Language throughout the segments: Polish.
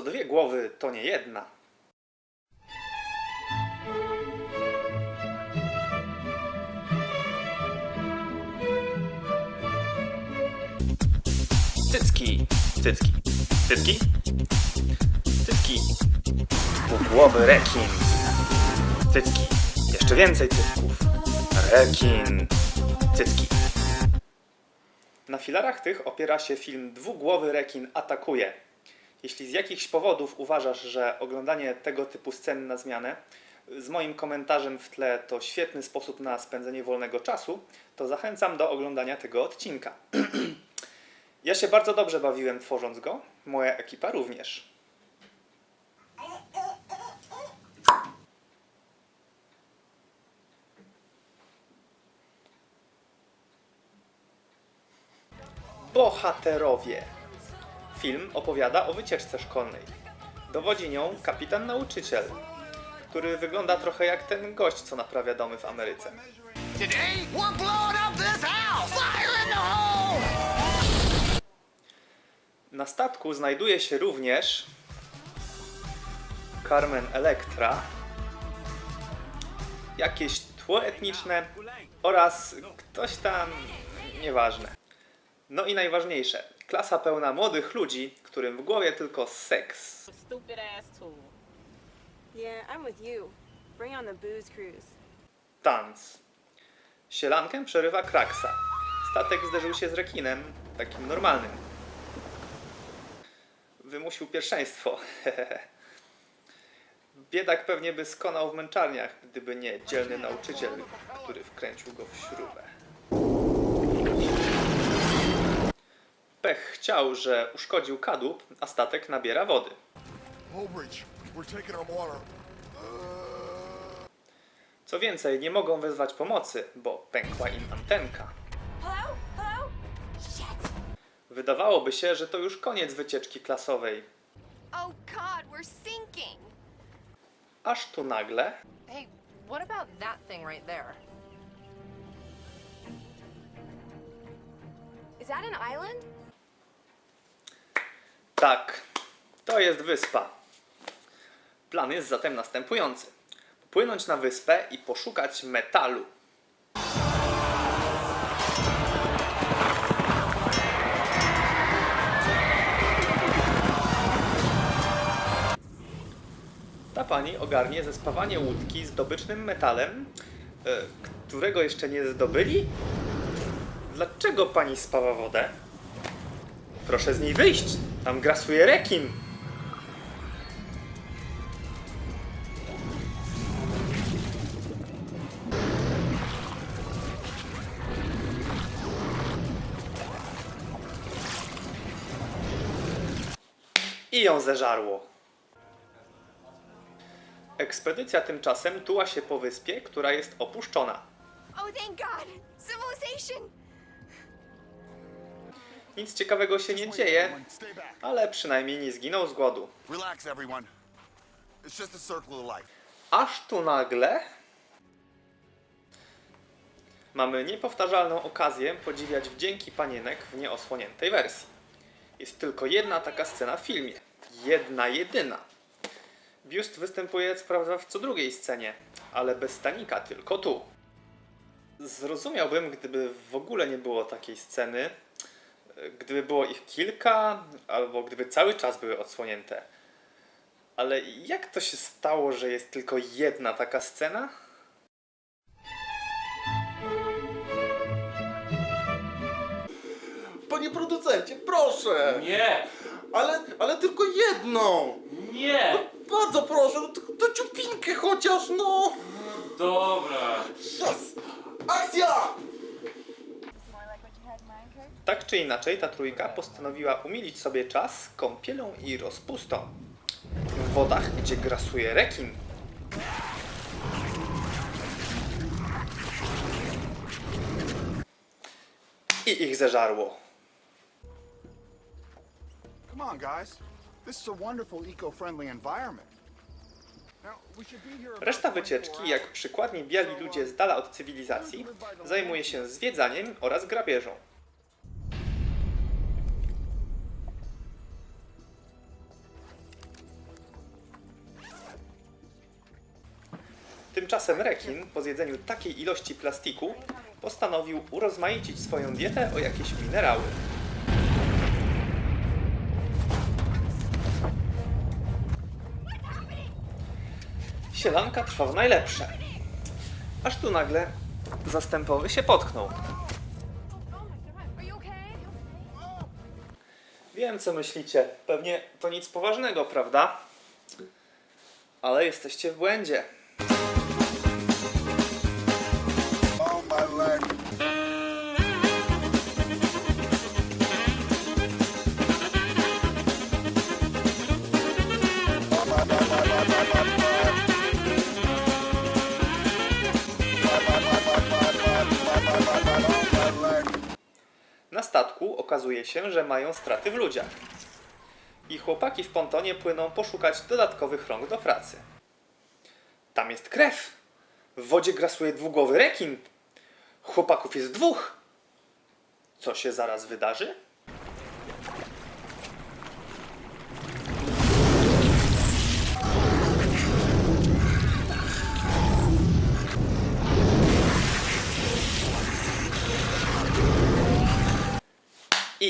Co dwie głowy, to nie jedna. Cycki, cycki, cycki, cycki. Dwugłowy rekin. Cycki. Jeszcze więcej cycków. Rekin. Cycki. Na filarach tych opiera się film Dwugłowy rekin atakuje. Jeśli z jakichś powodów uważasz, że oglądanie tego typu scen na zmianę z moim komentarzem w tle to świetny sposób na spędzenie wolnego czasu, to zachęcam do oglądania tego odcinka. ja się bardzo dobrze bawiłem tworząc go, moja ekipa również. Bohaterowie. Film opowiada o wycieczce szkolnej. Dowodzi nią kapitan nauczyciel, który wygląda trochę jak ten gość, co naprawia domy w Ameryce. Na statku znajduje się również Carmen Electra, jakieś tło etniczne oraz ktoś tam nieważne. No i najważniejsze, klasa pełna młodych ludzi, którym w głowie tylko seks. Stupid ass tool. Yeah, I'm with you. Bring on the booze cruise. Tanc. Sielankę przerywa kraksa. Statek zderzył się z rekinem, takim normalnym. Wymusił pierwszeństwo. Biedak pewnie by skonał w męczarniach, gdyby nie dzielny nauczyciel, który wkręcił go w śrubę. Chciał, że uszkodził kadłub, a statek nabiera wody. Co więcej, nie mogą wezwać pomocy, bo pękła im antenka. Wydawałoby się, że to już koniec wycieczki klasowej, Oh aż tu nagle Hey, what about that thing right there? Is that an island? Tak, to jest wyspa. Plan jest zatem następujący: płynąć na wyspę i poszukać metalu. Ta pani ogarnie zespawanie łódki zdobycznym metalem, e, którego jeszcze nie zdobyli? Dlaczego pani spawa wodę? Proszę z niej wyjść. Tam grasuje rekin. I ją zeżarło. Ekspedycja tymczasem tuła się po wyspie, która jest opuszczona. Oh thank god! Civilization! Nic ciekawego się nie dzieje, ale przynajmniej nie zginął z głodu. Aż tu nagle mamy niepowtarzalną okazję podziwiać wdzięki panienek w nieosłoniętej wersji. Jest tylko jedna taka scena w filmie. Jedna, jedyna. Biust występuje co prawda w co drugiej scenie, ale bez stanika tylko tu. Zrozumiałbym, gdyby w ogóle nie było takiej sceny, gdyby było ich kilka, albo gdyby cały czas były odsłonięte. Ale jak to się stało, że jest tylko jedna taka scena? Panie producencie, proszę! Nie! Ale, ale tylko jedną! Nie! Bardzo proszę, no to, to ciupinkę chociaż, no! Dobra. Yes! Akcja! Tak czy inaczej, ta trójka postanowiła umilić sobie czas kąpielą i rozpustą. W wodach, gdzie grasuje rekin. I ich zeżarło. Come on, guys. This is a wonderful eco-friendly environment. Reszta 24 wycieczki, jak hours. przykładni biali ludzie z dala od cywilizacji, zajmuje się zwiedzaniem oraz grabieżą. Tymczasem rekin, po zjedzeniu takiej ilości plastiku, postanowił urozmaicić swoją dietę o jakieś minerały. Sielanka trwa w najlepsze. Aż tu nagle zastępowy się potknął. Wiem, co myślicie. Pewnie to nic poważnego, prawda? Ale jesteście w błędzie. Statku okazuje się, że mają straty w ludziach. I chłopaki w pontonie płyną poszukać dodatkowych rąk do pracy. Tam jest krew. W wodzie grasuje dwugłowy rekin. Chłopaków jest dwóch. Co się zaraz wydarzy?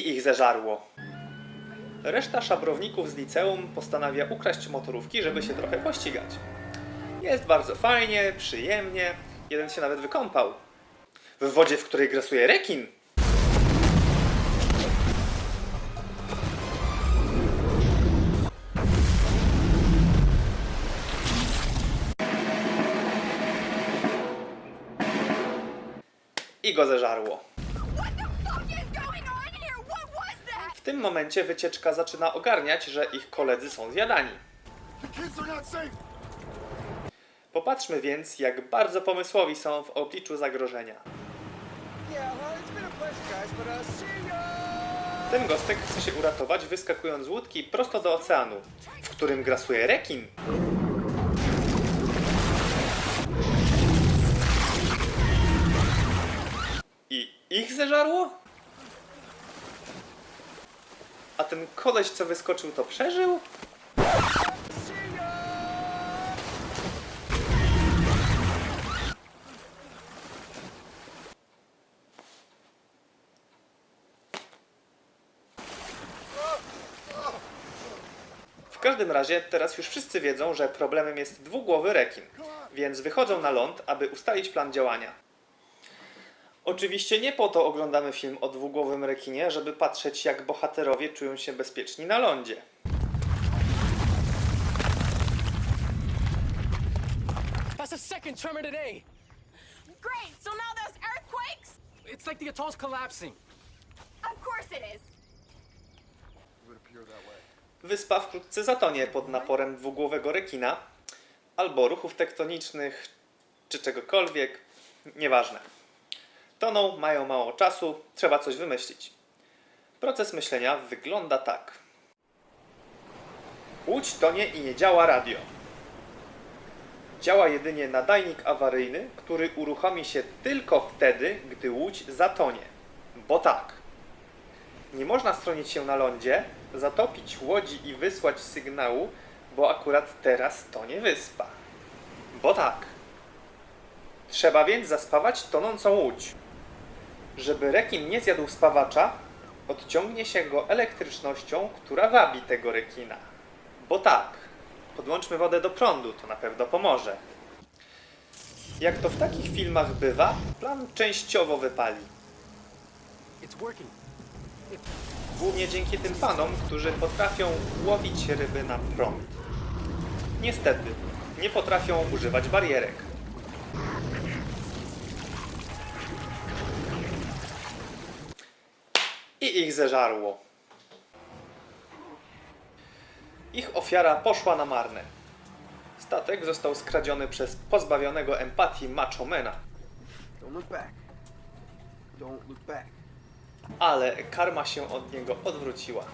I ich zeżarło. Reszta szabrowników z liceum postanawia ukraść motorówki, żeby się trochę pościgać. Jest bardzo fajnie, przyjemnie, jeden się nawet wykąpał. W wodzie, w której grasuje rekin. I go zeżarło. What the fuck is going on here? What was that? W tym momencie wycieczka zaczyna ogarniać, że ich koledzy są zjadani. Popatrzmy więc, jak bardzo pomysłowi są w obliczu zagrożenia. Ten gostek chce się uratować, wyskakując z łódki prosto do oceanu, w którym grasuje rekin. I ich zeżarło? A ten koleś, co wyskoczył, to przeżył? W każdym razie teraz już wszyscy wiedzą, że problemem jest dwugłowy rekin, więc wychodzą na ląd, aby ustalić plan działania. Oczywiście nie po to oglądamy film o dwugłowym rekinie, żeby patrzeć jak bohaterowie czują się bezpieczni na lądzie. That's the second tremor today. Great, so now there's earthquakes? It's like the atoll's collapsing. Of course it is. It would appear that way. Wyspa wkrótce zatonie pod naporem dwugłowego rekina, albo ruchów tektonicznych, czy czegokolwiek, nieważne. Toną, mają mało czasu, trzeba coś wymyślić. Proces myślenia wygląda tak. Łódź tonie i nie działa radio. Działa jedynie nadajnik awaryjny, który uruchomi się tylko wtedy, gdy łódź zatonie. Bo tak. Nie można stronić się na lądzie, zatopić łodzi i wysłać sygnału, bo akurat teraz tonie wyspa. Bo tak. Trzeba więc zaspawać tonącą łódź. Żeby rekin nie zjadł spawacza, odciągnie się go elektrycznością, która wabi tego rekina. Bo tak. Podłączmy wodę do prądu, to na pewno pomoże. Jak to w takich filmach bywa, plan częściowo wypali. Głównie dzięki tym panom, którzy potrafią łowić ryby na prąd. Niestety, nie potrafią używać barierek. I ich zeżarło. Ich ofiara poszła na marne. Statek został skradziony przez pozbawionego empatii machomena. Ale karma się od niego odwróciła.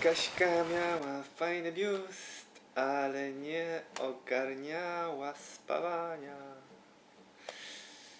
Kaśka miała fajny biust, ale nie ogarniała spawania.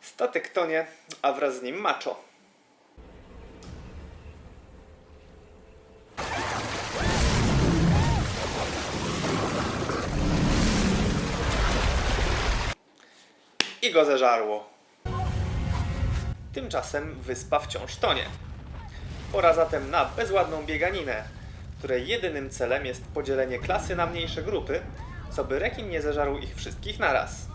Statek tonie, a wraz z nim macho. I go zeżarło. Tymczasem wyspa wciąż tonie. Pora zatem na bezładną bieganinę której jedynym celem jest podzielenie klasy na mniejsze grupy, co by rekin nie zeżarł ich wszystkich naraz.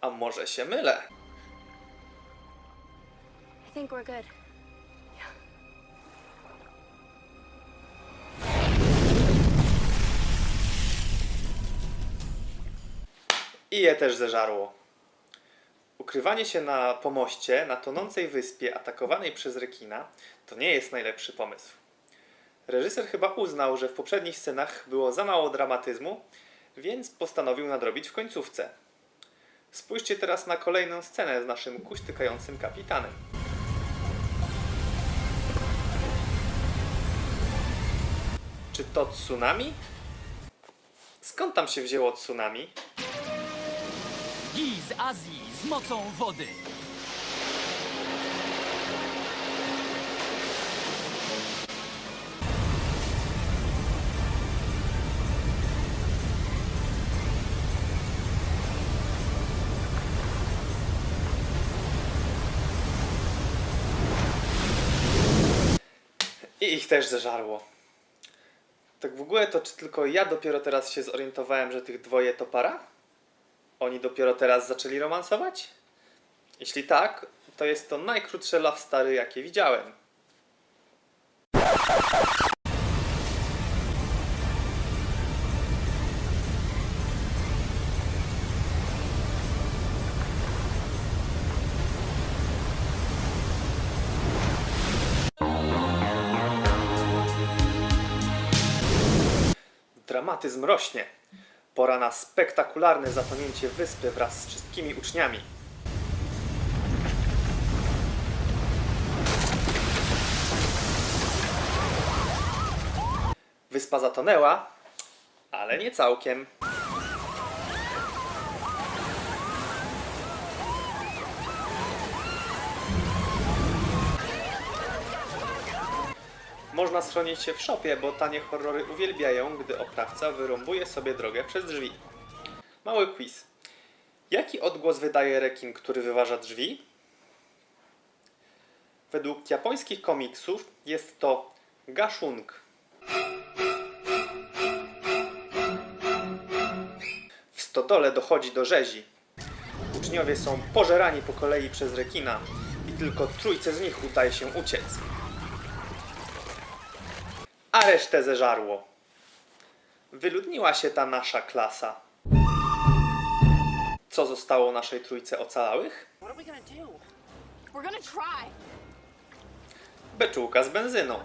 A może się mylę? I think we're good. I je też zeżarło. Ukrywanie się na pomoście na tonącej wyspie atakowanej przez rekina to nie jest najlepszy pomysł. Reżyser chyba uznał, że w poprzednich scenach było za mało dramatyzmu, więc postanowił nadrobić w końcówce. Spójrzcie teraz na kolejną scenę z naszym kuśtykającym kapitanem. Czy to tsunami? Skąd tam się wzięło tsunami? Gi z Azji z mocą wody. I ich też zeżarło. Tak w ogóle to czy tylko ja dopiero teraz się zorientowałem, że tych dwoje to para? Oni dopiero teraz zaczęli romansować? Jeśli tak, to jest to najkrótsze love story, jakie widziałem. Dramatyzm rośnie. Pora na spektakularne zatonięcie wyspy wraz z wszystkimi uczniami. Wyspa zatonęła, ale nie całkiem. Można schronić się w szopie, bo tanie horrory uwielbiają, gdy oprawca wyrąbuje sobie drogę przez drzwi. Mały quiz. Jaki odgłos wydaje rekin, który wyważa drzwi? Według japońskich komiksów jest to gashung. W stodole dochodzi do rzezi. Uczniowie są pożerani po kolei przez rekina i tylko trójce z nich udaje się uciec a resztę zeżarło. Wyludniła się ta nasza klasa. Co zostało naszej trójce ocalałych? Beczułka z benzyną.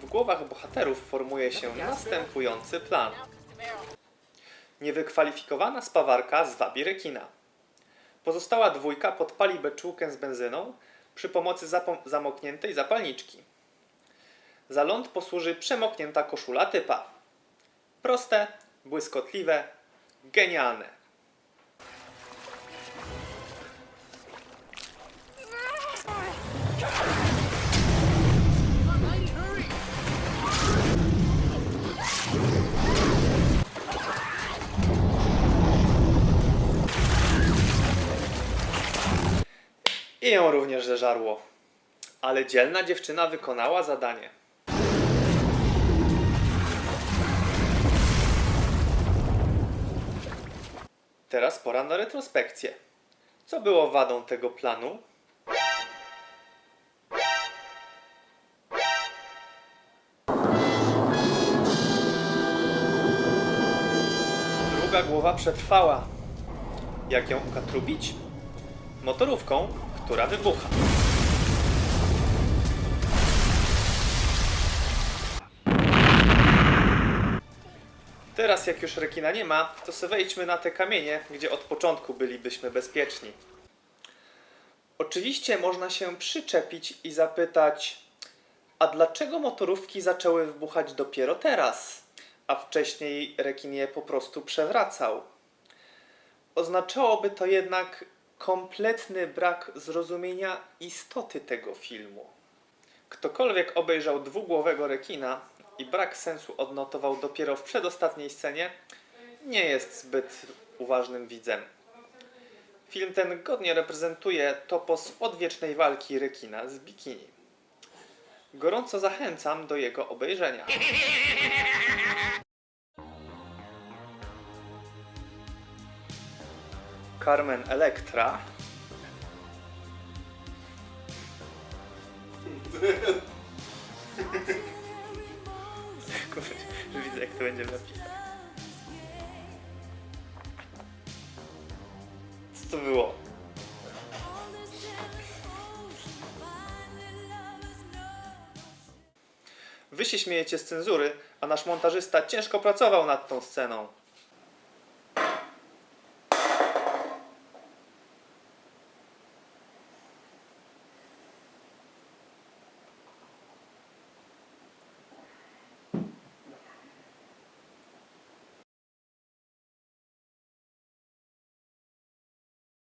W głowach bohaterów formuje się następujący plan. Niewykwalifikowana spawarka zwabi rekina. Pozostała dwójka podpali beczułkę z benzyną przy pomocy zapo- zamokniętej zapalniczki. Za ląd posłuży przemoknięta koszula typa. Proste, błyskotliwe, genialne. I ją również zeżarło. Ale dzielna dziewczyna wykonała zadanie. Teraz pora na retrospekcję. Co było wadą tego planu? Druga głowa przetrwała. Jak ją ukatrubić? Motorówką, która wybucha. Teraz jak już rekina nie ma, to se wejdźmy na te kamienie, gdzie od początku bylibyśmy bezpieczni. Oczywiście można się przyczepić i zapytać, a dlaczego motorówki zaczęły wybuchać dopiero teraz, a wcześniej rekin je po prostu przewracał? Oznaczałoby to jednak kompletny brak zrozumienia istoty tego filmu. Ktokolwiek obejrzał dwugłowego rekina i brak sensu odnotował dopiero w przedostatniej scenie, nie jest zbyt uważnym widzem. Film ten godnie reprezentuje topos odwiecznej walki rekina z bikini. Gorąco zachęcam do jego obejrzenia. Carmen Electra. Widzę jak to będzie napisane. Co to było? Wy się śmiejecie z cenzury, a nasz montażysta ciężko pracował nad tą sceną.